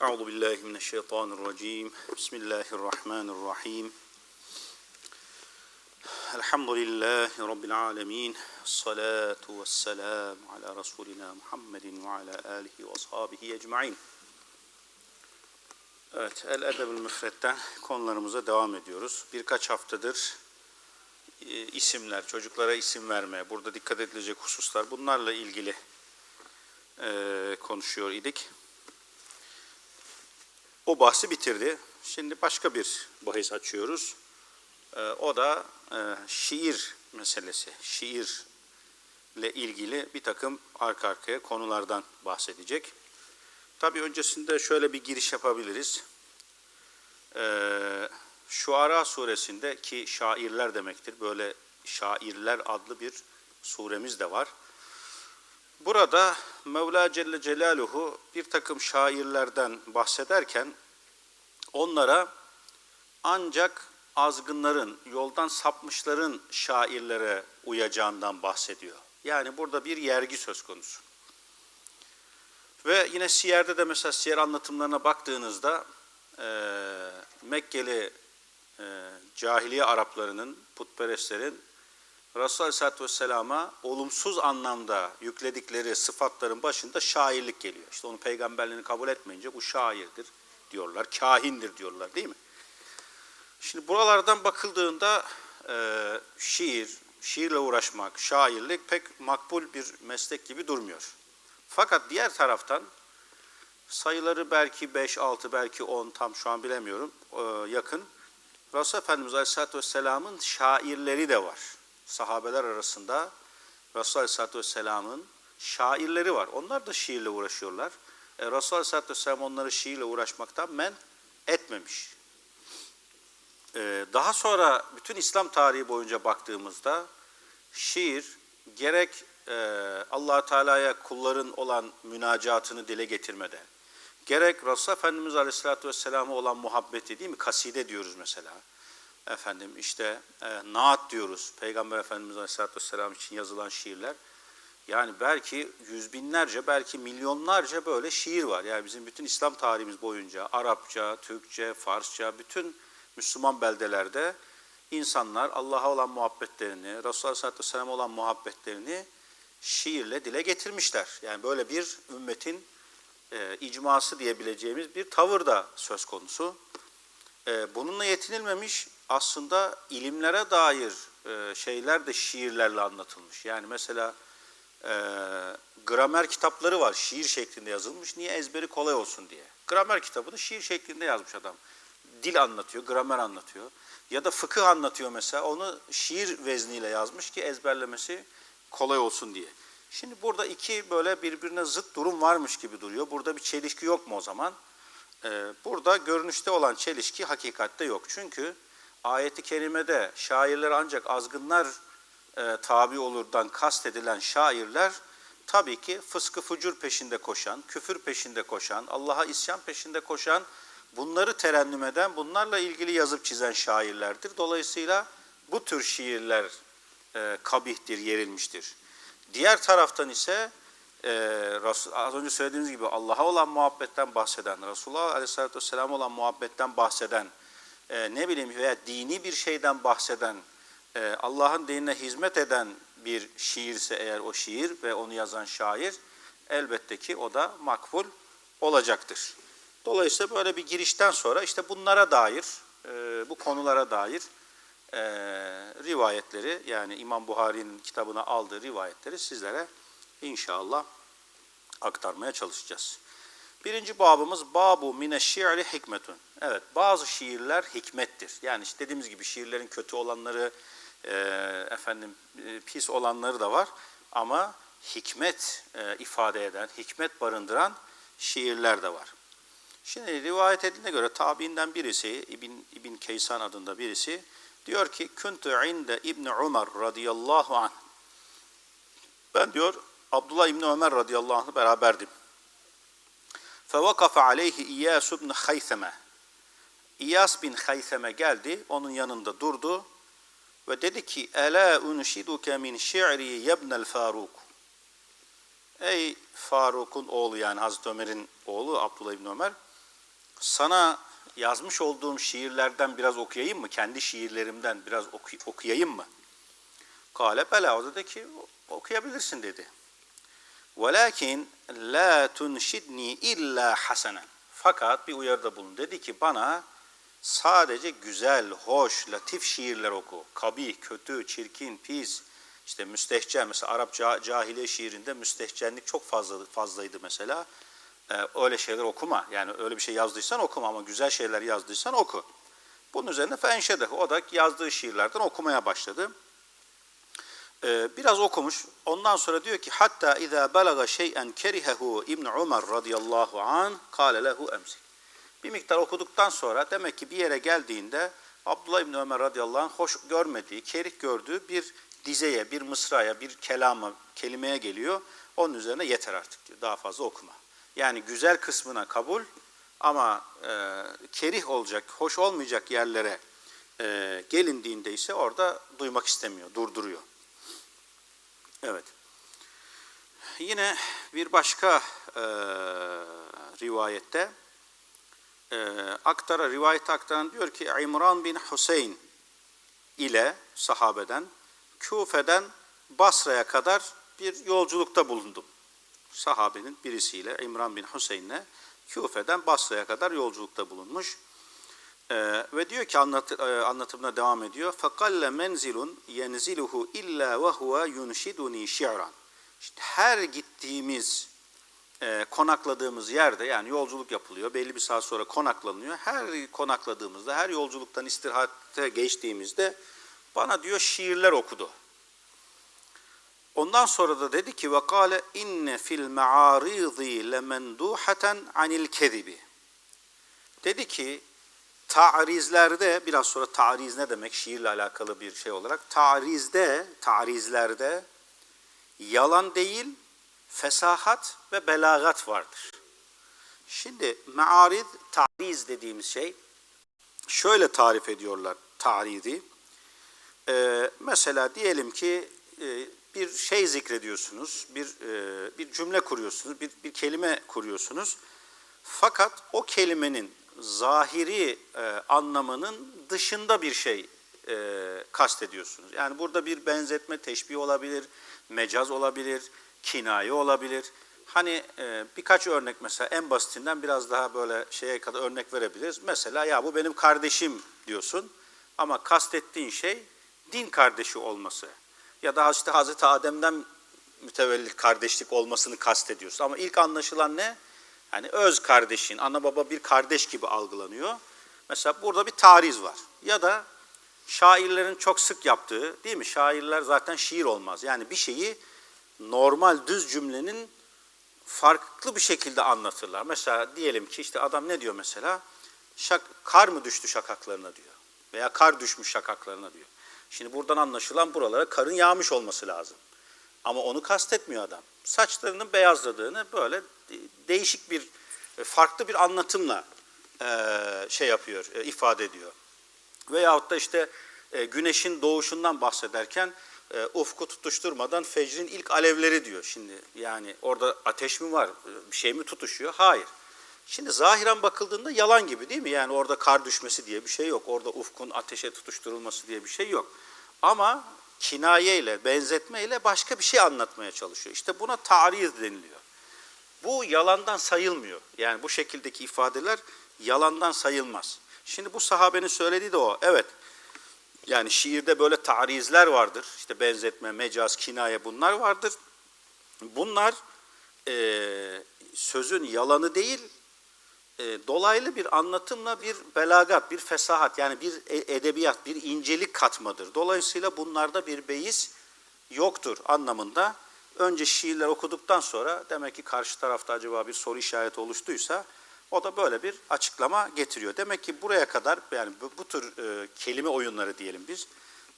Euzu billahi mineşşeytanirracim. Bismillahirrahmanirrahim. Elhamdülillahi rabbil alamin. Salatu vesselam ala rasulina Muhammedin ve ala alihi ve ashabihi ecmaîn. Evet, El Edebül Müfret'ten konularımıza devam ediyoruz. Birkaç haftadır e, isimler, çocuklara isim verme, burada dikkat edilecek hususlar bunlarla ilgili e, konuşuyor idik. O bahsi bitirdi. Şimdi başka bir bahis açıyoruz. E, o da e, şiir meselesi. Şiirle ilgili bir takım arka arkaya konulardan bahsedecek. Tabii öncesinde şöyle bir giriş yapabiliriz. Ee, Şuara suresinde ki şairler demektir. Böyle şairler adlı bir suremiz de var. Burada Mevla Celle Celaluhu bir takım şairlerden bahsederken onlara ancak azgınların, yoldan sapmışların şairlere uyacağından bahsediyor. Yani burada bir yergi söz konusu. Ve yine Siyer'de de mesela Siyer anlatımlarına baktığınızda e, Mekkeli e, cahiliye Araplarının, putperestlerin Resulullah Aleyhisselatü Vesselam'a olumsuz anlamda yükledikleri sıfatların başında şairlik geliyor. İşte onun peygamberliğini kabul etmeyince bu şairdir diyorlar, kahindir diyorlar değil mi? Şimdi buralardan bakıldığında e, şiir, şiirle uğraşmak, şairlik pek makbul bir meslek gibi durmuyor. Fakat diğer taraftan sayıları belki 5, 6, belki 10 tam şu an bilemiyorum e, yakın. Resulullah Efendimiz Aleyhisselatü Vesselam'ın şairleri de var. Sahabeler arasında Resulullah Aleyhisselatü Vesselam'ın şairleri var. Onlar da şiirle uğraşıyorlar. E, Resulullah Aleyhisselatü Vesselam onları şiirle uğraşmaktan men etmemiş. E, daha sonra bütün İslam tarihi boyunca baktığımızda şiir gerek e, allah Teala'ya kulların olan münacatını dile getirmede, gerek Resulullah Efendimiz Aleyhisselatü Vesselam'a olan muhabbeti değil mi? Kaside diyoruz mesela. Efendim işte e, naat diyoruz. Peygamber Efendimiz Aleyhisselatü Vesselam için yazılan şiirler. Yani belki yüz binlerce, belki milyonlarca böyle şiir var. Yani bizim bütün İslam tarihimiz boyunca Arapça, Türkçe, Farsça, bütün Müslüman beldelerde insanlar Allah'a olan muhabbetlerini, Resulullah Aleyhisselatü Vesselam'a olan muhabbetlerini şiirle dile getirmişler. Yani böyle bir ümmetin e, icması diyebileceğimiz bir tavır da söz konusu. E, bununla yetinilmemiş aslında ilimlere dair e, şeyler de şiirlerle anlatılmış. Yani mesela e, gramer kitapları var şiir şeklinde yazılmış. Niye? Ezberi kolay olsun diye. Gramer kitabını şiir şeklinde yazmış adam. Dil anlatıyor, gramer anlatıyor. Ya da fıkıh anlatıyor mesela. Onu şiir vezniyle yazmış ki ezberlemesi kolay olsun diye. Şimdi burada iki böyle birbirine zıt durum varmış gibi duruyor. Burada bir çelişki yok mu o zaman? Ee, burada görünüşte olan çelişki hakikatte yok. Çünkü ayeti kerimede şairler ancak azgınlar e, tabi olurdan kastedilen şairler tabii ki fıskı fucur peşinde koşan, küfür peşinde koşan, Allah'a isyan peşinde koşan, bunları terennüm eden, bunlarla ilgili yazıp çizen şairlerdir. Dolayısıyla bu tür şiirler e, kabihtir, yerilmiştir. Diğer taraftan ise e, az önce söylediğimiz gibi Allah'a olan muhabbetten bahseden, Resulullah Aleyhisselatü Vesselam olan muhabbetten bahseden, e, ne bileyim veya dini bir şeyden bahseden, e, Allah'ın dinine hizmet eden bir şiirse eğer o şiir ve onu yazan şair, elbette ki o da makbul olacaktır. Dolayısıyla böyle bir girişten sonra işte bunlara dair, e, bu konulara dair e, rivayetleri yani İmam Buhari'nin kitabına aldığı rivayetleri sizlere inşallah aktarmaya çalışacağız. Birinci babımız babu mine şi'li hikmetun. Evet bazı şiirler hikmettir. Yani işte dediğimiz gibi şiirlerin kötü olanları, e, efendim e, pis olanları da var. Ama hikmet e, ifade eden, hikmet barındıran şiirler de var. Şimdi rivayet edildiğine göre tabiinden birisi, İbn, İbn Keysan adında birisi, Diyor ki kuntu inde İbn Ömer radıyallahu anh. Ben diyor Abdullah İbni Ömer radıyallahu anh'la beraberdim. Fevakafe aleyhi İyas ibn Hayseme. İyas bin Hayseme geldi, onun yanında durdu ve dedi ki: "Ela unşiduke min şi'ri yebnel Faruk." Ey Faruk'un oğlu yani Hazreti Ömer'in oğlu Abdullah İbni Ömer, sana yazmış olduğum şiirlerden biraz okuyayım mı? Kendi şiirlerimden biraz oku- okuyayım mı? Kale bela o dedi ki okuyabilirsin dedi. Velakin la tunşidni illa hasenen. Fakat bir uyarıda bulun. Dedi ki bana sadece güzel, hoş, latif şiirler oku. Kabih, kötü, çirkin, pis, işte müstehcen. Mesela Arap ca- cahiliye şiirinde müstehcenlik çok fazla fazlaydı mesela. Ee, öyle şeyler okuma. Yani öyle bir şey yazdıysan okuma ama güzel şeyler yazdıysan oku. Bunun üzerine fenşedeh. O da yazdığı şiirlerden okumaya başladı. Ee, biraz okumuş. Ondan sonra diyor ki hatta iza balaga şey'en kerihehu İbn Umar radıyallahu an kâle lehu emsik. Bir miktar okuduktan sonra demek ki bir yere geldiğinde Abdullah İbni Ömer radıyallahu anh hoş görmediği, kerih gördüğü bir dizeye, bir mısraya, bir kelama, kelimeye geliyor. Onun üzerine yeter artık diyor. Daha fazla okuma. Yani güzel kısmına kabul ama e, kerih olacak, hoş olmayacak yerlere e, gelindiğinde ise orada duymak istemiyor, durduruyor. Evet. Yine bir başka e, rivayette e, aktara, rivayet aktaran diyor ki İmran bin Hüseyin ile sahabeden Küfe'den Basra'ya kadar bir yolculukta bulundum. Sahabenin birisiyle İmran bin Hüseyin'le Küfe'den Basra'ya kadar yolculukta bulunmuş. Ee, ve diyor ki anlat, e, anlatımına devam ediyor. Fakalle menzilun yenziluhu illa ve huve yunşiduni şi'ran. İşte her gittiğimiz, e, konakladığımız yerde yani yolculuk yapılıyor. Belli bir saat sonra konaklanıyor. Her konakladığımızda, her yolculuktan istirahate geçtiğimizde bana diyor şiirler okudu. Ondan sonra da dedi ki ve kâle inne fil me'ârîzî lemendûhaten anil kedibi. Dedi ki ta'rizlerde biraz sonra ta'riz ne demek şiirle alakalı bir şey olarak ta'rizde ta'rizlerde yalan değil fesahat ve belagat vardır. Şimdi me'arid ta'riz dediğimiz şey şöyle tarif ediyorlar ta'rizi. Ee, mesela diyelim ki e, bir şey zikrediyorsunuz, bir e, bir cümle kuruyorsunuz, bir bir kelime kuruyorsunuz. Fakat o kelimenin zahiri e, anlamının dışında bir şey e, kastediyorsunuz. Yani burada bir benzetme, teşbih olabilir, mecaz olabilir, kinaye olabilir. Hani e, birkaç örnek mesela en basitinden biraz daha böyle şeye kadar örnek verebiliriz. Mesela ya bu benim kardeşim diyorsun ama kastettiğin şey din kardeşi olması. Ya da işte Hazreti Adem'den mütevellit kardeşlik olmasını kastediyorsun. Ama ilk anlaşılan ne? Yani öz kardeşin, ana baba bir kardeş gibi algılanıyor. Mesela burada bir tariz var. Ya da şairlerin çok sık yaptığı, değil mi? Şairler zaten şiir olmaz. Yani bir şeyi normal düz cümlenin farklı bir şekilde anlatırlar. Mesela diyelim ki işte adam ne diyor mesela? Şak, kar mı düştü şakaklarına diyor. Veya kar düşmüş şakaklarına diyor. Şimdi buradan anlaşılan buralara karın yağmış olması lazım. Ama onu kastetmiyor adam. Saçlarının beyazladığını böyle değişik bir, farklı bir anlatımla e, şey yapıyor, e, ifade ediyor. Veyahut da işte e, güneşin doğuşundan bahsederken e, ufku tutuşturmadan fecrin ilk alevleri diyor. Şimdi yani orada ateş mi var, e, bir şey mi tutuşuyor? Hayır. Şimdi zahiren bakıldığında yalan gibi değil mi? Yani orada kar düşmesi diye bir şey yok. Orada ufkun ateşe tutuşturulması diye bir şey yok. Ama kinayeyle, benzetmeyle başka bir şey anlatmaya çalışıyor. İşte buna tariz deniliyor. Bu yalandan sayılmıyor. Yani bu şekildeki ifadeler yalandan sayılmaz. Şimdi bu sahabenin söylediği de o. Evet. Yani şiirde böyle tarizler vardır. İşte benzetme, mecaz, kinaye bunlar vardır. Bunlar e, sözün yalanı değil, e, dolaylı bir anlatımla bir belagat, bir fesahat yani bir e- edebiyat, bir incelik katmadır. Dolayısıyla bunlarda bir beis yoktur anlamında. Önce şiirler okuduktan sonra demek ki karşı tarafta acaba bir soru işareti oluştuysa o da böyle bir açıklama getiriyor. Demek ki buraya kadar yani bu, bu tür e, kelime oyunları diyelim biz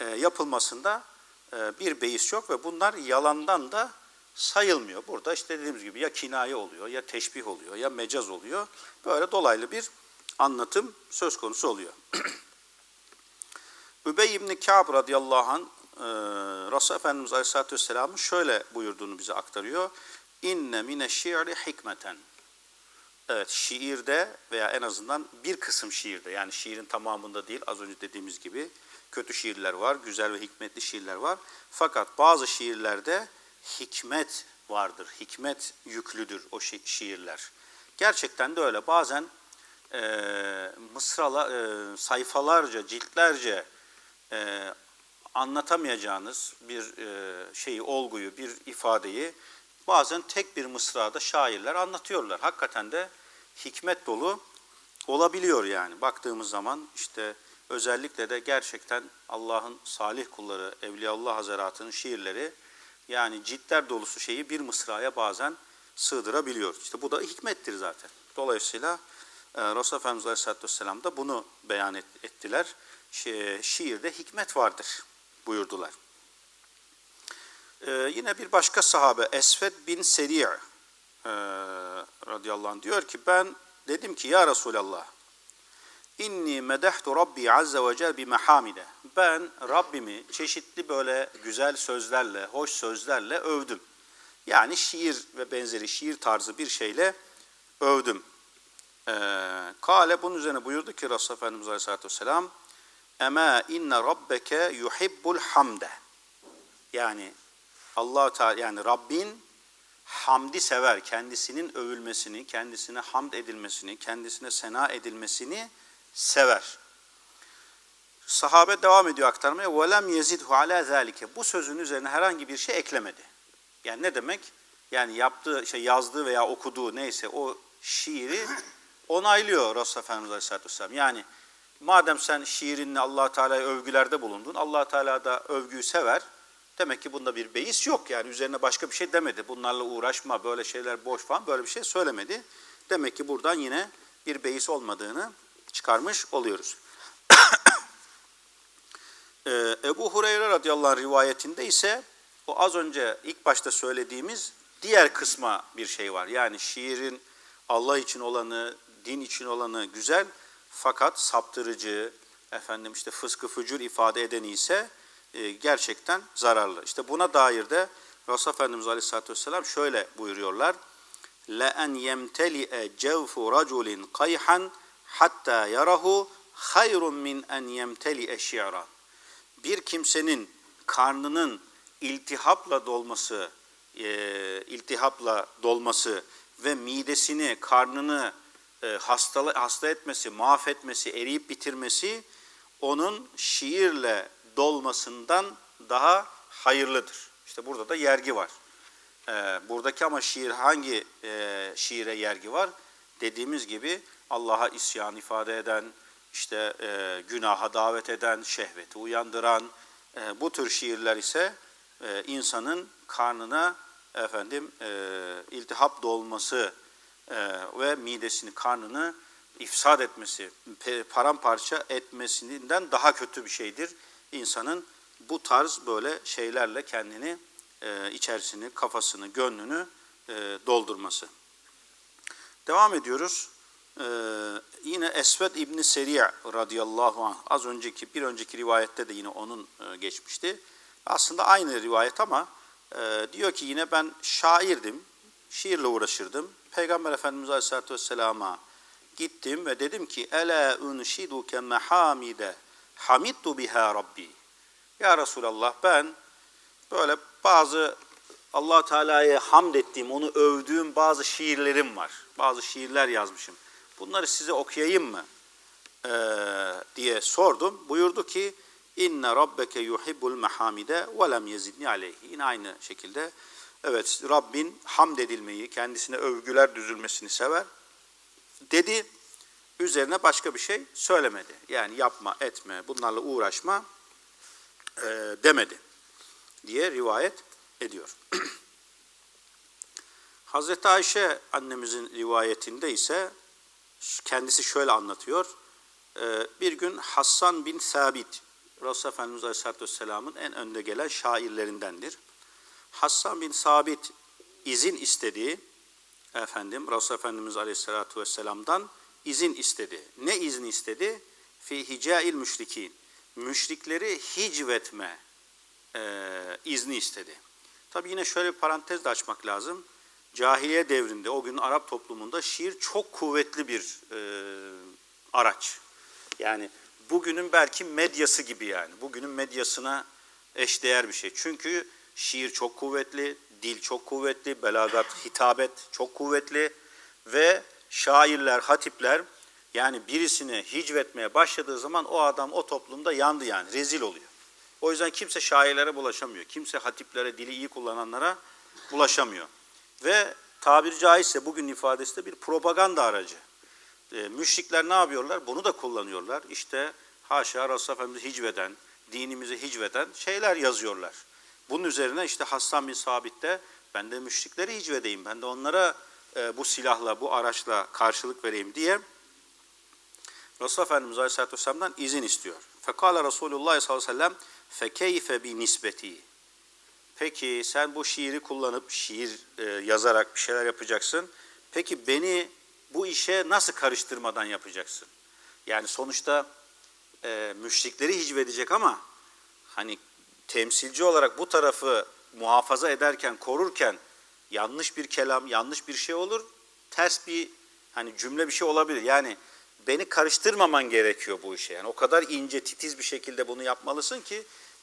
e, yapılmasında e, bir beis yok ve bunlar yalandan da sayılmıyor. Burada işte dediğimiz gibi ya kinaye oluyor, ya teşbih oluyor, ya mecaz oluyor. Böyle dolaylı bir anlatım söz konusu oluyor. Übey ibn Ka'b radıyallahu anh e, Resul Efendimiz Aleyhisselatü Vesselam'ın şöyle buyurduğunu bize aktarıyor. İnne mine şi'ri hikmeten. Evet, şiirde veya en azından bir kısım şiirde yani şiirin tamamında değil az önce dediğimiz gibi kötü şiirler var, güzel ve hikmetli şiirler var. Fakat bazı şiirlerde hikmet vardır, hikmet yüklüdür o şi- şiirler. Gerçekten de öyle. Bazen e, mısrala, e, sayfalarca, ciltlerce e, anlatamayacağınız bir e, şeyi, olguyu, bir ifadeyi bazen tek bir mısrada şairler anlatıyorlar. Hakikaten de hikmet dolu olabiliyor yani. Baktığımız zaman işte özellikle de gerçekten Allah'ın salih kulları, Evliyaullah Hazretleri'nin şiirleri yani ciltler dolusu şeyi bir mısraya bazen sığdırabiliyor. İşte bu da hikmettir zaten. Dolayısıyla e, Resulullah Efendimiz Aleyhisselatü Vesselam da bunu beyan et- ettiler. Şi- şiirde hikmet vardır buyurdular. Ee, yine bir başka sahabe Esved bin Seri' e, radıyallahu anh diyor ki ben dedim ki ya Resulallah inni medehtu Rabbi azze ve cel bi mehamide. Ben Rabbimi çeşitli böyle güzel sözlerle, hoş sözlerle övdüm. Yani şiir ve benzeri şiir tarzı bir şeyle övdüm. Ee, Kale bunun üzerine buyurdu ki Resulullah Efendimiz Aleyhisselatü Vesselam Ema inne rabbeke yuhibbul hamde. Yani allah Teala yani Rabbin hamdi sever. Kendisinin övülmesini, kendisine hamd edilmesini, kendisine sena edilmesini sever. Sahabe devam ediyor aktarmaya. وَلَمْ يَزِدْهُ عَلَى ذَٰلِكَ Bu sözün üzerine herhangi bir şey eklemedi. Yani ne demek? Yani yaptığı, şey yazdığı veya okuduğu neyse o şiiri onaylıyor Resulullah Efendimiz Aleyhisselatü Vesselam. Yani madem sen şiirinle allah Teala'ya övgülerde bulundun, allah Teala da övgüyü sever. Demek ki bunda bir beis yok yani üzerine başka bir şey demedi. Bunlarla uğraşma, böyle şeyler boş falan böyle bir şey söylemedi. Demek ki buradan yine bir beis olmadığını çıkarmış oluyoruz. Ee, Ebu Hureyre radıyallahu anh rivayetinde ise o az önce ilk başta söylediğimiz diğer kısma bir şey var. Yani şiirin Allah için olanı, din için olanı güzel fakat saptırıcı, efendim işte fıskı fücur ifade edeni ise e, gerçekten zararlı. İşte buna dair de Resulullah Efendimiz Aleyhisselatü Vesselam şöyle buyuruyorlar. لَاَنْ يَمْتَلِئَ جَوْفُ رَجُلٍ قَيْحًا hatta yarahu hayrun min en yemteli şi'ran. Bir kimsenin karnının iltihapla dolması, e, iltihapla dolması ve midesini, karnını e, hasta etmesi, mahvetmesi, eriyip bitirmesi onun şiirle dolmasından daha hayırlıdır. İşte burada da yergi var. Ee, buradaki ama şiir hangi e, şiire yergi var? Dediğimiz gibi Allah'a isyan ifade eden, işte e, günaha davet eden, şehveti uyandıran e, bu tür şiirler ise e, insanın karnına efendim e, iltihap dolması e, ve midesini, karnını ifsad etmesi, paramparça etmesinden daha kötü bir şeydir. İnsanın bu tarz böyle şeylerle kendini e, içerisini, kafasını, gönlünü e, doldurması. Devam ediyoruz. Ee, yine Esved İbni Seri' radıyallahu anh az önceki bir önceki rivayette de yine onun e, geçmişti. Aslında aynı rivayet ama e, diyor ki yine ben şairdim, şiirle uğraşırdım. Peygamber Efendimiz Aleyhisselatü Vesselam'a gittim ve dedim ki Ela unshiduke mehamide hamidtu biha rabbi. Ya Resulallah ben böyle bazı allah Teala'ya hamd ettiğim, onu övdüğüm bazı şiirlerim var. Bazı şiirler yazmışım. Bunları size okuyayım mı? Ee, diye sordum. Buyurdu ki inne rabbeke yuhibbul mehamide ve lem yezidni aleyhi. Yine aynı şekilde evet Rabbin hamd edilmeyi, kendisine övgüler düzülmesini sever. Dedi. Üzerine başka bir şey söylemedi. Yani yapma, etme, bunlarla uğraşma e, demedi diye rivayet ediyor. Hazreti Ayşe annemizin rivayetinde ise kendisi şöyle anlatıyor. Ee, Bir gün Hassan bin Sabit, Resulullah Efendimiz Aleyhisselatü Vesselam'ın en önde gelen şairlerindendir. Hassan bin Sabit izin istediği, efendim Resulullah Efendimiz Aleyhisselatü Vesselam'dan izin istedi. Ne izni istedi? Fi hicail müşrikin. Müşrikleri hicvetme e, izni istedi. Tabi yine şöyle bir parantez de açmak lazım. cahiliye devrinde o gün Arap toplumunda şiir çok kuvvetli bir e, araç. Yani bugünün belki medyası gibi yani. Bugünün medyasına eşdeğer bir şey. Çünkü şiir çok kuvvetli, dil çok kuvvetli, belagat, hitabet çok kuvvetli ve şairler, hatipler yani birisini hicvetmeye başladığı zaman o adam o toplumda yandı yani rezil oluyor. O yüzden kimse şairlere bulaşamıyor. Kimse hatiplere, dili iyi kullananlara bulaşamıyor. Ve tabiri caizse bugün ifadesi de bir propaganda aracı. E, müşrikler ne yapıyorlar? Bunu da kullanıyorlar. İşte haşa Resulullah Efendimiz'i hicveden, dinimizi hicveden şeyler yazıyorlar. Bunun üzerine işte Hassan bin Sabit'te ben de müşrikleri hicvedeyim, ben de onlara e, bu silahla, bu araçla karşılık vereyim diye Resulullah Efendimiz Aleyhisselatü Vesselam'dan izin istiyor. Fekala Resulullah sallallahu aleyhi ve sellem fekeyfe bi nisbeti. Peki sen bu şiiri kullanıp şiir e, yazarak bir şeyler yapacaksın. Peki beni bu işe nasıl karıştırmadan yapacaksın? Yani sonuçta e, müşrikleri hicvedecek ama hani temsilci olarak bu tarafı muhafaza ederken, korurken yanlış bir kelam, yanlış bir şey olur. Ters bir hani cümle bir şey olabilir. Yani beni karıştırmaman gerekiyor bu işe. Yani o kadar ince, titiz bir şekilde bunu yapmalısın ki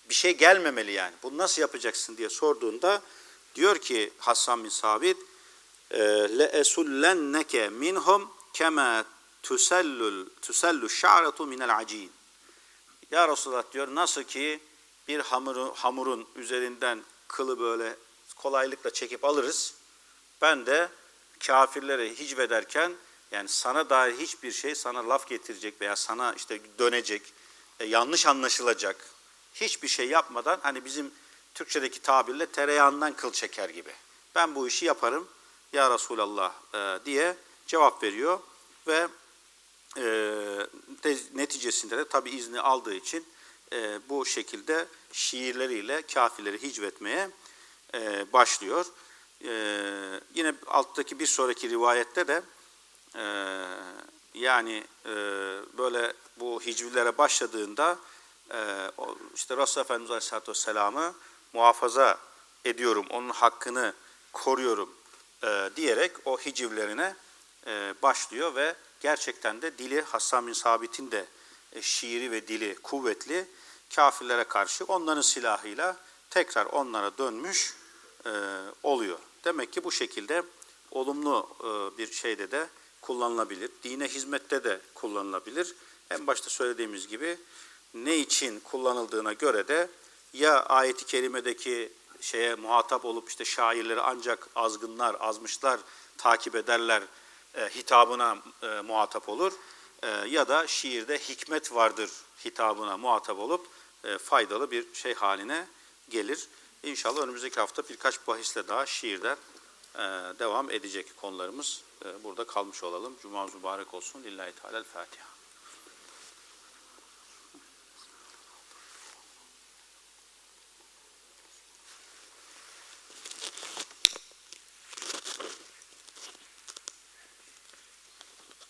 bir şey gelmemeli yani. Bunu nasıl yapacaksın diye sorduğunda diyor ki Hassan bin Sabit le esullenneke minhum kema tusellul tusellu şa'ratu minel acin. Ya Resulullah diyor nasıl ki bir hamuru, hamurun üzerinden kılı böyle kolaylıkla çekip alırız. Ben de kafirlere hicvederken yani sana dair hiçbir şey sana laf getirecek veya sana işte dönecek, e, yanlış anlaşılacak hiçbir şey yapmadan hani bizim Türkçedeki tabirle tereyağından kıl çeker gibi. Ben bu işi yaparım ya Resulallah e, diye cevap veriyor ve e, de, neticesinde de tabi izni aldığı için e, bu şekilde şiirleriyle kafirleri hicvetmeye e, başlıyor. E, yine alttaki bir sonraki rivayette de e, yani e, böyle bu hicvilere başladığında e, işte Resulullah Efendimiz Aleyhisselatü Vesselam'ı muhafaza ediyorum, onun hakkını koruyorum e, diyerek o hicivlerine e, başlıyor ve gerçekten de dili Hassan bin Sabit'in de şiiri ve dili kuvvetli kafirlere karşı onların silahıyla tekrar onlara dönmüş e, oluyor. Demek ki bu şekilde olumlu e, bir şeyde de kullanılabilir. Dine hizmette de kullanılabilir. En başta söylediğimiz gibi ne için kullanıldığına göre de ya ayeti kerimedeki şeye muhatap olup işte şairleri ancak azgınlar, azmışlar takip ederler e, hitabına e, muhatap olur e, ya da şiirde hikmet vardır hitabına muhatap olup e, faydalı bir şey haline gelir. İnşallah önümüzdeki hafta birkaç bahisle daha şiirden e, devam edecek konularımız. Burada kalmış olalım. Cuma mübarek olsun. Lillahi Teala Fatiha.